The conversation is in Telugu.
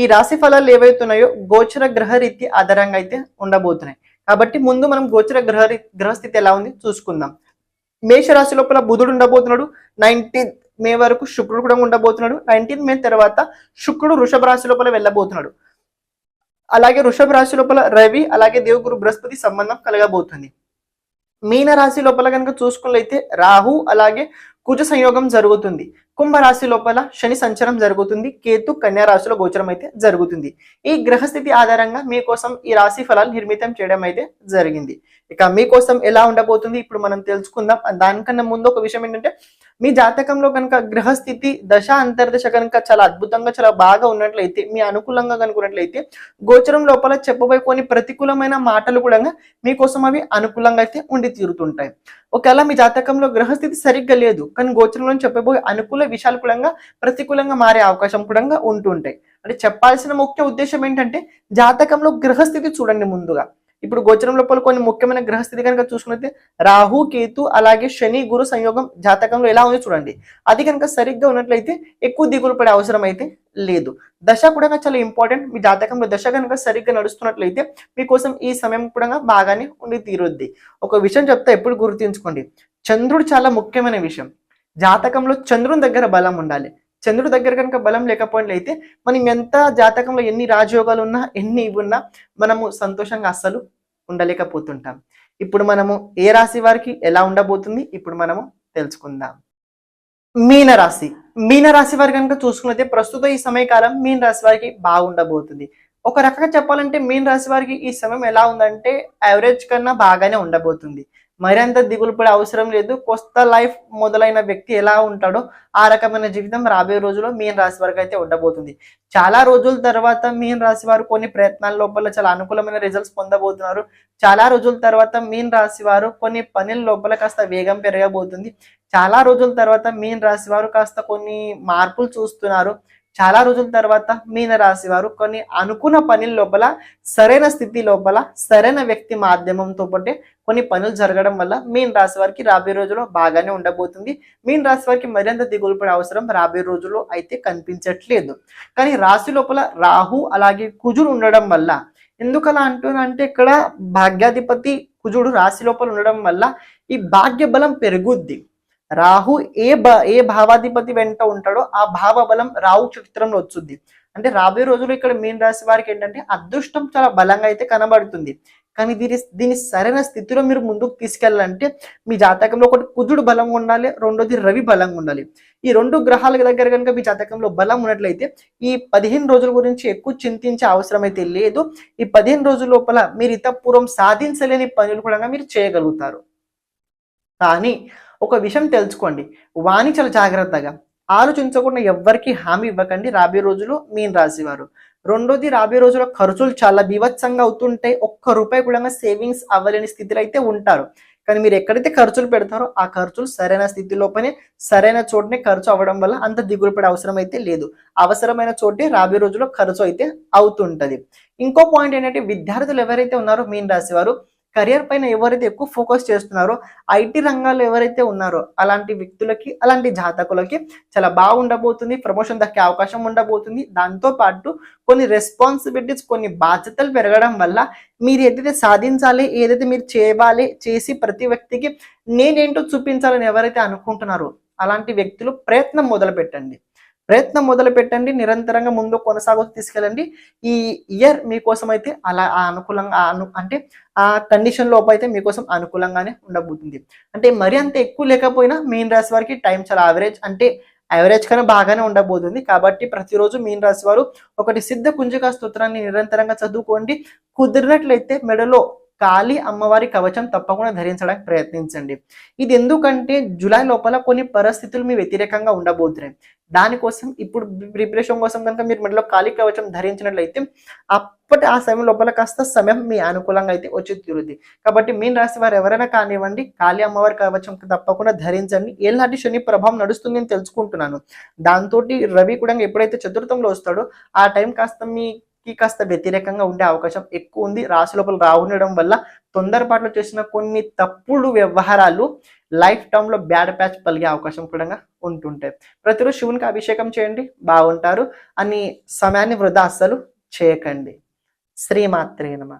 ఈ రాశి ఫలాలు ఏవైతున్నాయో గోచర గ్రహరీతి ఆధారంగా అయితే ఉండబోతున్నాయి. కాబట్టి ముందు మనం గోచర గ్రహ గ్రహస్థితి ఎలా ఉంది చూసుకుందాం. మేష రాశి లోపల బుధుడు ఉండబోతున్నాడు. నైన్టీన్త్ మే వరకు శుక్రుడు కూడా ఉండబోతున్నాడు. నైన్టీన్త్ మే తర్వాత శుక్రుడు వృషభ రాశి లోపల వెళ్ళబోతున్నాడు. అలాగే వృషభ రాశి లోపల రవి అలాగే దేవుగురు బృహస్పతి సంబంధం కలగబోతుంది. మీన రాశి లోపల కనుక చూసుకున్నట్లయితే రాహు అలాగే కుజ సంయోగం జరుగుతుంది. కుంభరాశి లోపల శని సంచారం జరుగుతుంది. కేతు కన్యా రాశిలో గోచరం అయితే జరుగుతుంది. ఈ గ్రహస్థితి ఆధారంగా మీకోసం ఈ రాశి ఫలాలు నిర్మితం చేయడం అయితే జరిగింది. ఇక మీకోసం ఎలా ఉండబోతుంది? ఇప్పుడు మనం తెలుసుకుందాం. దానికన్నా ముందు ఒక విషయం ఏంటంటే మీ జాతకంలో కనుక గ్రహస్థితి దశ అంతర్దశ కనుక చాలా అద్భుతంగా చాలా బాగా ఉన్నట్లయితే మీ అనుకూలంగా కనుకున్నట్లయితే గోచరం లోపల చెప్పబోయే కొన్ని ప్రతికూలమైన మాటలు కూడా మీకోసం అవి అనుకూలంగా అయితే ఉండి తీరుతుంటాయి. ఒకవేళ మీ జాతకంలో గ్రహస్థితి సరిగ్గా లేదు కానీ గోచరంలో చెప్పబోయే అనుకూల విషయాలు కూడా ప్రతికూలంగా మారే అవకాశం కూడా ఉంటుంటాయి. అంటే చెప్పాల్సిన ముఖ్య ఉద్దేశం ఏంటంటే జాతకంలో గ్రహస్థితి చూడండి ముందుగా. ఇప్పుడు గోచరం లోపల కొన్ని ముఖ్యమైన గ్రహస్థితి కనుక చూసుకున్నట్లయితే రాహు కేతు అలాగే శని గురు సంయోగం జాతకంలో ఎలా ఉంది చూడండి. అది కనుక సరిగ్గా ఉన్నట్లయితే ఎక్కువ దిగులు పడే అవసరం అయితే లేదు. దశ కూడా చాలా ఇంపార్టెంట్ మీ జాతకంలో దశ కనుక సరిగ్గా నడుస్తున్నట్లయితే మీకోసం ఈ సమయం కూడా బాగానే ఉండి తీరుద్ది. ఒక విషయం చెప్తే ఎప్పుడు గుర్తుంచుకోండి. చంద్రుడు చాలా ముఖ్యమైన విషయం. జాతకంలో చంద్రుని దగ్గర బలం ఉండాలి. చంద్రుడి దగ్గర కనుక బలం లేకపోయినట్లయితే మనం ఎంత జాతకంలో ఎన్ని రాజయోగాలు ఉన్నా ఎన్ని ఇవి ఉన్నా మనము సంతోషంగా అస్సలు ఉండలేకపోతుంటాం. ఇప్పుడు మనము ఏ రాశి వారికి ఎలా ఉండబోతుంది ఇప్పుడు మనము తెలుసుకుందాం. మీన రాశి మీన రాశి వారి కనుక చూసుకున్నైతే ప్రస్తుతం ఈ సమయకాలం మీన రాశి వారికి బాగుండబోతుంది. ఒక రకంగా చెప్పాలంటే మీన రాశి వారికి ఈ సమయం ఎలా ఉందంటే యావరేజ్ కన్నా బాగానే ఉండబోతుంది. మరింత దిగులు పడే అవసరం లేదు. కొత్త లైఫ్ మొదలైన వ్యక్తి ఎలా ఉంటాడో ఆ రకమైన జీవితం రాబోయే రోజుల్లో మీన రాశి వారికి అయితే ఉండబోతుంది. చాలా రోజుల తర్వాత మీన రాశి వారు కొన్ని ప్రయత్నాల లోపల చాలా అనుకూలమైన రిజల్ట్స్ పొందబోతున్నారు. చాలా రోజుల తర్వాత మీన రాశి వారు కొన్ని పనుల లోపల కాస్త వేగం పెరగబోతుంది. చాలా రోజుల తర్వాత మీన రాశి వారు కాస్త కొన్ని మార్పులు చూస్తున్నారు. చాలా రోజుల తర్వాత మీనరాశి వారు కొన్ని అనుకున్న పనుల లోపల సరైన స్థితి లోపల సరైన వ్యక్తి మాధ్యమంతో పాటే కొన్ని పనులు జరగడం వల్ల మీన్ రాశి వారికి రాబోయే రోజుల్లో బాగానే ఉండబోతుంది. మీన్ రాశి వారికి మరింత దిగులు పడే అవసరం రాబోయే రోజుల్లో అయితే కనిపించట్లేదు. కానీ రాశి లోపల రాహు అలాగే కుజుడు ఉండడం వల్ల ఎందుకలా అంటున్నంటే ఇక్కడ భాగ్యాధిపతి కుజుడు రాశి లోపల ఉండడం వల్ల ఈ భాగ్య బలం పెరుగుద్ది. రాహు ఏ బ ఏ భావాధిపతి వెంట ఉంటాడో ఆ భావ బలం రాహు చిత్రంలో వస్తుంది అంటే రాబోయే రోజుల్లో ఇక్కడ మీన రాశి వారికి ఏంటంటే అదృష్టం చాలా బలంగా అయితే కనబడుతుంది. కానీ దీని దీని సరైన స్థితిలో మీరు ముందుకు తీసుకెళ్ళాలంటే మీ జాతకంలో ఒకటి కుజుడు బలంగా ఉండాలి రెండోది రవి బలంగా ఉండాలి. ఈ రెండు గ్రహాల దగ్గర కనుక మీ జాతకంలో బలం ఉన్నట్లయితే ఈ పదిహేను రోజుల గురించి ఎక్కువ చింతించే అవసరం అయితే లేదు. ఈ పదిహేను రోజుల లోపల మీరు ఇతపూర్వం సాధించలేని పనులు కూడా మీరు చేయగలుగుతారు. కానీ ఒక విషయం తెలుసుకోండి. వాణి చాలా జాగ్రత్తగా ఆలోచించకుండా ఎవ్వరికి హామీ ఇవ్వకండి రాబోయే రోజులు మీన్ రాసేవారు రెండోది రాబోయే రోజుల ఖర్చులు చాలా బీభత్సంగా అవుతుంటాయి ఒక్క రూపాయి కూడా సేవింగ్స్ అవ్వలేని స్థితిలో అయితే ఉంటారు. కానీ మీరు ఎక్కడైతే ఖర్చులు పెడతారో ఆ ఖర్చులు సరైన స్థితిలోపనే సరైన చోటనే ఖర్చు అవ్వడం వల్ల అంత దిగులు పడే అవసరం అయితే లేదు. అవసరమైన చోటే రాబోయే రోజుల్లో ఖర్చు అయితే అవుతుంటది. ఇంకో పాయింట్ ఏంటంటే విద్యార్థులు ఎవరైతే ఉన్నారో మీన్ రాశి వారు కెరియర్ పైన ఎవరైతే ఎక్కువ ఫోకస్ చేస్తున్నారో ఐటీ రంగాల్లో ఎవరైతే ఉన్నారో అలాంటి వ్యక్తులకి అలాంటి జాతకులకి చాలా బాగుండబోతుంది. ప్రమోషన్ దక్కే అవకాశం ఉండబోతుంది. దాంతో పాటు కొన్ని రెస్పాన్సిబిలిటీస్ కొన్ని బాధ్యతలు పెరగడం వల్ల మీరు ఏదైతే సాధించాలి ఏదైతే మీరు చేయాలి చేసి ప్రతి వ్యక్తికి నేనేంటో చూపించాలని ఎవరైతే అనుకుంటున్నారో అలాంటి వ్యక్తులు ప్రయత్నం మొదలు పెట్టండి ప్రయత్నం మొదలు పెట్టండి నిరంతరంగా ముందు కొనసాగుతూ తీసుకెళ్ళండి. ఈ ఇయర్ మీకోసం అయితే అలా ఆ అనుకూలంగా అను అంటే ఆ కండిషన్ లోపు అయితే మీకోసం అనుకూలంగానే ఉండబోతుంది. అంటే మరి అంత ఎక్కువ లేకపోయినా మీన్ రాశి వారికి టైం చాలా యావరేజ్ అంటే యావరేజ్ కన్నా బాగానే ఉండబోతుంది. కాబట్టి ప్రతిరోజు మీన్ రాశి వారు ఒకటి సిద్ధ కుంజక స్తోత్రాన్ని నిరంతరంగా చదువుకోండి. కుదిరినట్లయితే మెడలో కాళీ అమ్మవారి కవచం తప్పకుండా ధరించడానికి ప్రయత్నించండి. ఇది ఎందుకంటే జూలై లోపల కొన్ని పరిస్థితులు మీ వ్యతిరేకంగా ఉండబోతున్నాయి. దానికోసం ఇప్పుడు ప్రిపరేషన్ కోసం కనుక మీరు మెడలో కాళీ కవచం ధరించినట్లయితే అప్పటి ఆ సమయం లోపల కాస్త సమయం మీ అనుకూలంగా అయితే వచ్చి తీరుద్ది. కాబట్టి మీన్ రాశి వారు ఎవరైనా కానివ్వండి కాళీ అమ్మవారి కవచం తప్పకుండా ధరించండి. ఏలాంటి శని ప్రభావం నడుస్తుంది అని తెలుసుకుంటున్నాను. దాంతో రవి కూడా ఎప్పుడైతే చతుర్థంలో వస్తాడో ఆ టైం కాస్త మీ కి కాస్త వ్యతిరేకంగా ఉండే అవకాశం ఎక్కువ ఉంది. రాశి లోపల రావుండడం వల్ల తొందరపాట్లు చేసిన కొన్ని తప్పుడు వ్యవహారాలు లైఫ్ టైమ్లో బ్యాడ్ ప్యాచ్ పలిగే అవకాశం కూడా ఉంటుంటాయి ప్రతిరోజు శివునికి అభిషేకం చేయండి. బాగుంటారు. అని సమయాన్ని వృధా అస్సలు చేయకండి. శ్రీమాత్రే నమ.